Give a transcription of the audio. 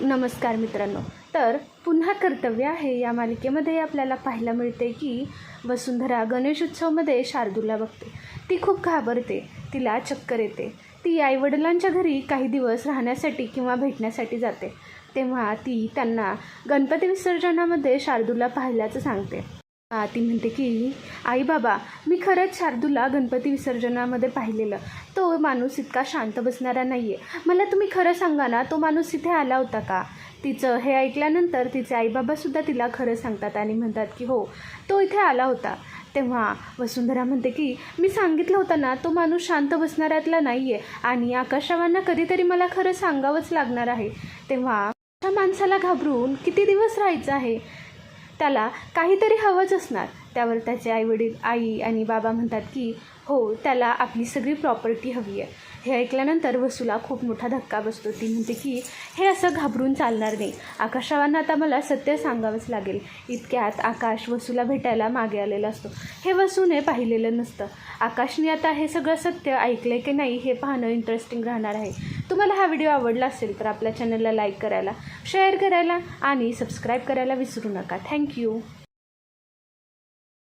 नमस्कार मित्रांनो. तर पुन्हा कर्तव्य आहे या मालिकेमध्ये आपल्याला पाहायला मिळते की वसुंधरा गणेशोत्सवमध्ये शार्दूला बघते. ती खूप घाबरते तिला चक्कर येते. ती आईवडिलांच्या घरी काही दिवस राहण्यासाठी किंवा भेटण्यासाठी जाते. तेव्हा ती त्यांना गणपती विसर्जनामध्ये शार्दूला पाहिल्याचं सांगते. ती म्हणते की आई बाबा मी खरंच शार्दूला गणपती विसर्जनामध्ये पाहिलेलं. तो माणूस इतका शांत बसणारा नाही आहे मला तुम्ही खरं सांगा ना तो माणूस इथे आला होता का? तिचं हे ऐकल्यानंतर तिचे आईबाबासुद्धा तिला खरं सांगतात आणि म्हणतात की हो तो इथे आला होता. तेव्हा वसुंधरा म्हणते की मी सांगितलं होतं ना तो माणूस शांत बसणाऱ्यातला नाही आहे आणि आकाशवांना कधीतरी मला खरं सांगावंच लागणार आहे. तेव्हा त्या माणसाला घाबरून किती दिवस राहायचं आहे? त्याला काहीतरी हवंच असणार. त्यावर त्याचे आईवडील आई आणि बाबा म्हणतात की हो त्याला आपली सगळी प्रॉपर्टी हवी आहे. हे ऐकल्यानंतर वसूला खूप मोठा धक्का बसतो. ती म्हणते की हे असं घाबरून चालणार नाही. आकाशवांना आता मला सत्य सांगावंच लागेल. इतक्यात आकाश वसूला भेटायला मागे आलेला असतो. हे वसूने पाहिलेलं नसतं. आकाशने आता हे सगळं सत्य ऐकलं की नाही हे पाहणं इंटरेस्टिंग राहणार आहे. तुम्हाला हा व्हिडिओ आवडला असेल तर आपल्या चॅनलला लाईक करायला शेअर करायला आणि सबस्क्राईब करायला विसरू नका. थँक्यू